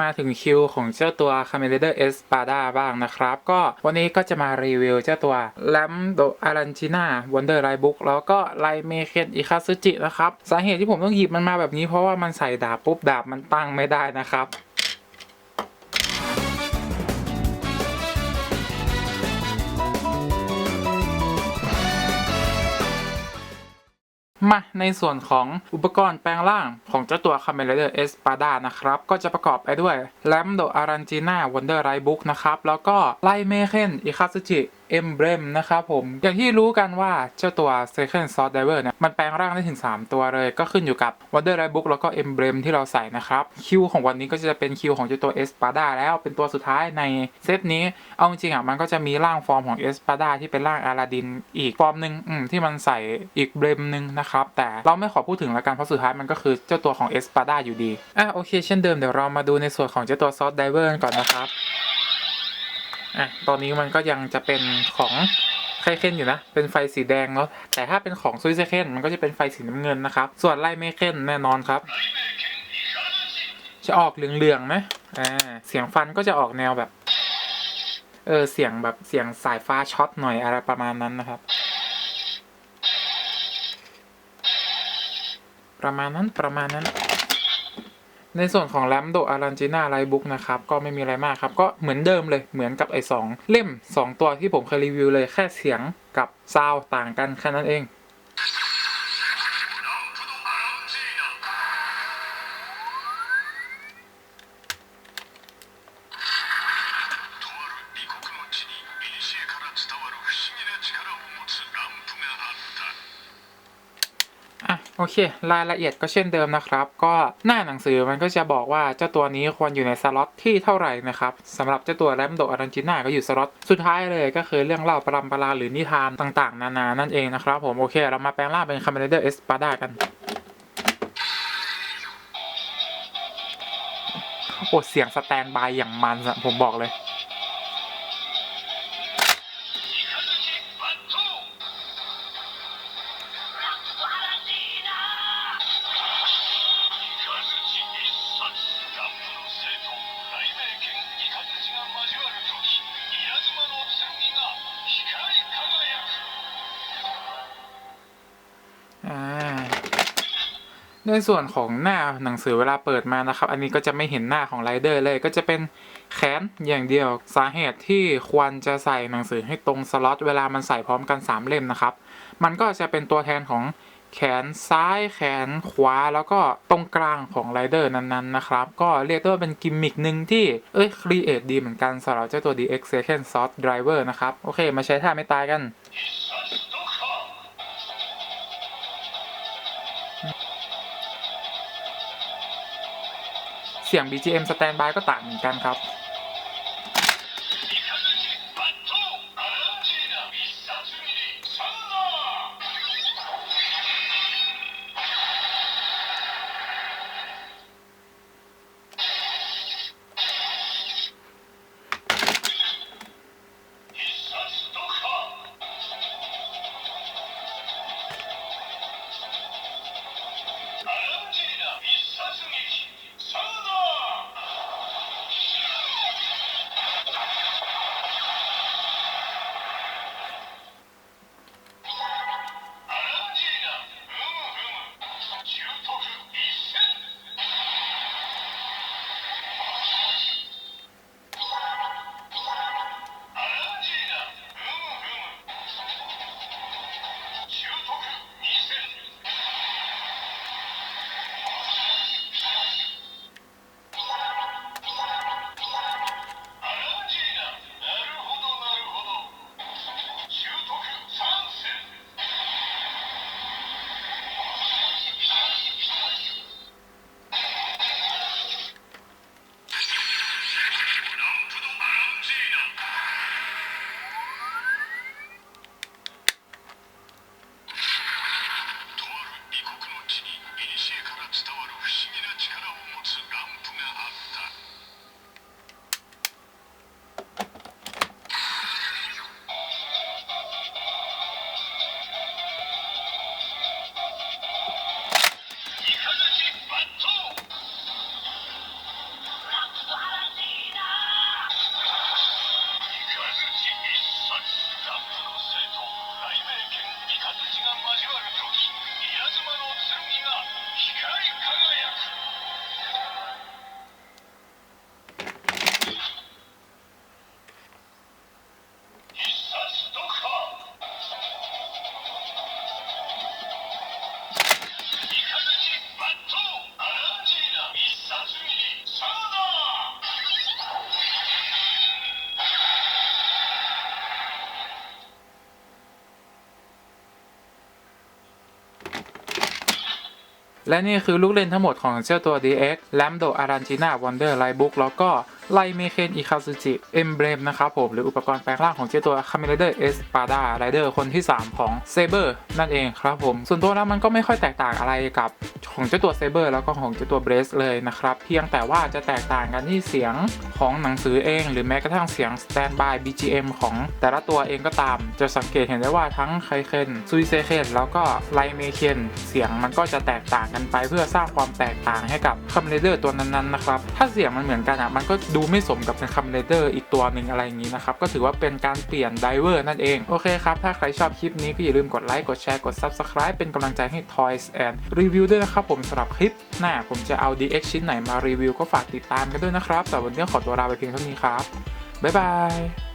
มาถึงคิวของเจ้าตัว Camerader Espada บ้างนะครับ ก็วันนี้ก็จะมารีวิวเจ้าตัว Lam do Arancina Wonder Light Book แล้วก็ไลเมเคนอิคาซึจินะครับ สาเหตุที่ผมต้องหยิบมันมาแบบนี้เพราะว่ามันใส่ดาบปุ๊บดาบมันตั้งไม่ได้นะครับ มาในส่วนของอุปกรณ์แปลงร่างของเจ้าตัวคาเมเลเดอร์เอสปาดานะครับ ก็จะประกอบไปด้วย Lamp do Arancina Wonder Rai Book นะครับ แล้วก็ไลเมเคนอิคาสุจิ Emblem นะครับผม อย่างที่รู้กันว่าเจ้าตัว Second Sword Diver เนี่ยมันแปลงร่างได้ถึง 3 ตัวเลย ก็ขึ้นอยู่กับ Wonder Rai Book แล้วก็ Emblem ที่เราใส่นะครับ คิวของวันนี้ก็จะเป็นคิวของเจ้าตัว Espada แล้วเป็นตัวสุดท้ายในเซตนี้ เอาจริงๆอะมันก็จะมีร่างฟอร์มของ Espada ที่เป็นร่างอาลาดินอีกฟอร์มหนึ่งที่มันใส่อีกเบรมหนึ่งนะครับแต่เราไม่ขอพูดถึงแล้วกันเพราะสุดท้ายมันก็คือเจ้าตัวของ Espada อยู่ดีอะโอเคเช่นเดิมเดี๋ยวเรามาดูในส่วนของเจ้าตัว Sword Diver ก่อนนะครับ อะตอนนี้มันก็ยังจะเป็นของไคเคนอยู่นะ เป็นไฟสีแดงเนาะ แต่ถ้าเป็นของซุยเซเคนมันก็จะเป็นไฟสีน้ำเงินนะครับ ส่วนไล่เมเคนแน่นอนครับ จะออกเหลืองๆนะอ่า เสียงฟันก็จะออกแนวแบบ เออ เสียงแบบเสียงสายฟ้าช็อตหน่อยอะไรประมาณนั้นนะครับ ประมาณนั้นประมาณนั้น ในส่วนของแลมโดอารันจิน่าไลบุ๊กนะครับ ก็ไม่มีอะไรมากครับ ก็เหมือนเดิมเลยเหมือนกับไอ้สองเล่ม 2 ตัวที่ผมเคยรีวิวเลยแค่เสียงกับซาวต่างกันแค่นั้นเอง โอเค รายละเอียดก็เช่นเดิมนะครับ ก็หน้าหนังสือมันก็จะบอกว่าเจ้าตัวนี้ควรอยู่ในสล็อตที่เท่าไหร่นะครับสำหรับเจ้าตัวแรมโดอารันจิน่าก็อยู่สล็อตสุดท้ายเลยก็คือเรื่องเล่าปรำปราหรือนิทานต่างๆ นานานั่นเองนะครับผมโอเค เรามาแปลงร่างเป็นคาเมเดอร์เอสปาด้ากันโอ้เสียงสแตนบายอย่างมันผมบอกเลย ในส่วนของหน้าหนังสือเวลาเปิดมานะครับ อันนี้ก็จะไม่เห็นหน้าของไรเดอร์เลยก็จะเป็นแขนอย่างเดียวสาเหตุที่ควรจะใส่หนังสือให้ตรงสล็อตเวลามันใส่พร้อมกัน 3 เล่มนะครับ มันก็จะเป็นตัวแทนของแขนซ้ายแขนขวาแล้วก็ตรงกลางของไรเดอร์นั้นๆนะครับ ก็เรียกได้ว่าเป็นกิมมิกหนึ่งที่ เอ้ยครีเอทดีเหมือนกันสำหรับเจ้าตัว DX Second Sword Driver นะครับ โอเค มาใช้ท่าไม่ตายกัน เสียง BGM สแตนบายก็ต่างเหมือนกันครับ และนี่คือลูกเล่นทั้งหมดของเจ้าตัว DX Lambdo a r a n t i n a Wonder Lightbook แล้วก็ไลเมเคนอิคาซุจิเอ็มเบรมนะครับผม หรืออุปกรณ์แปลงร่างของเจ้าตัว Kamen Rider Espada Rider คนที่ 3 ของ Saber นั่นเองครับผม ส่วนตัวแล้วมันก็ไม่ค่อยแตกต่างอะไรกับของเจ้าตัว Saber แล้วก็ของเจ้าตัว Brace เลยนะครับ เพียงแต่ว่าจะแตกต่างกันที่เสียงของหนังสือเอง หรือแม้กระทั่งเสียง Standby BGM ของแต่ละตัวเองก็ตาม จะสังเกตเห็นได้ว่าทั้งไคเคนซุยเซเคนแล้วก็ไลเมเคนเสียงมันก็จะแตกต่างกันไป เพื่อสร้างความแตกต่างให้กับคัมเรเดอร์ตัวนั้นๆนะครับถ้าเสียงมันเหมือนกันอะมันก็ดูไม่สมกับเป็นคัมเรเดอร์อีกตัวหนึ่งอะไรอย่างนี้นะครับ ก็ถือว่าเป็นการเปลี่ยนไดเวอร์นั่นเอง โอเคครับ ถ้าใครชอบคลิปนี้ก็อย่าลืมกดไลค์กดแชร์กด Subscribe เป็นกำลังใจให้ Toys and Review ด้วยนะครับผมสำหรับคลิปหน้าผมจะเอา DX ชิ้นไหนมารีวิวก็ฝากติดตามกันด้วยนะครับแต่วันนี้ขอตัวลาไปเพียงเท่านี้ครับบ๊ายบาย